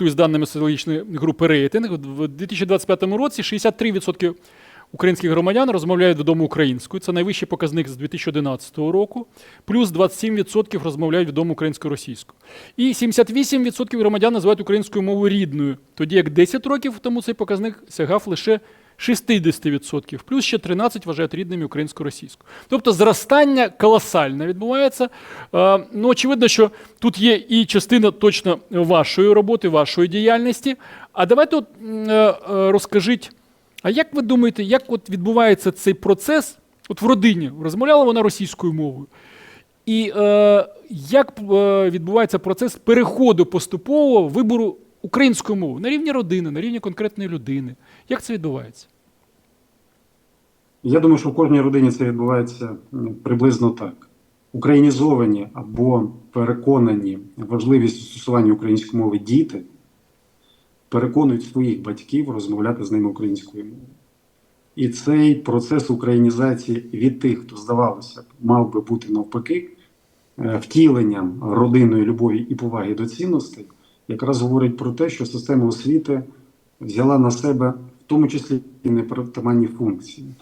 з даними соціологічної групи рейтинг, в 2025 році 63% українських громадян розмовляють вдома українською. Це найвищий показник з 2011 року. Плюс 27% розмовляють вдома українсько-російською. І 78% громадян називають українською мовою рідною, тоді як 10 років тому цей показник сягав лише 60%, плюс ще 13 вважають рідними українсько-російську. Тобто зростання колосальне відбувається. Е, Ну, очевидно, що тут є і частина точно вашої роботи, вашої діяльності. А давайте от, е, е, розкажіть, а як ви думаєте, як от відбувається цей процес от в родині? Розмовляла вона російською мовою? І е, як відбувається процес переходу поступового вибору української мови на рівні родини, на рівні конкретної людини? Як це відбувається? Я думаю, що в кожній родині це відбувається приблизно так. Українізовані або переконані важливість застосування української мови діти переконують своїх батьків розмовляти з ними українською мовою. І цей процес українізації від тих, хто, здавалося б, мав би бути навпаки, е, втіленням родинної любові і поваги до цінностей, якраз говорить про те, що система освіти взяла на себе в тому числі і непритаманні функції.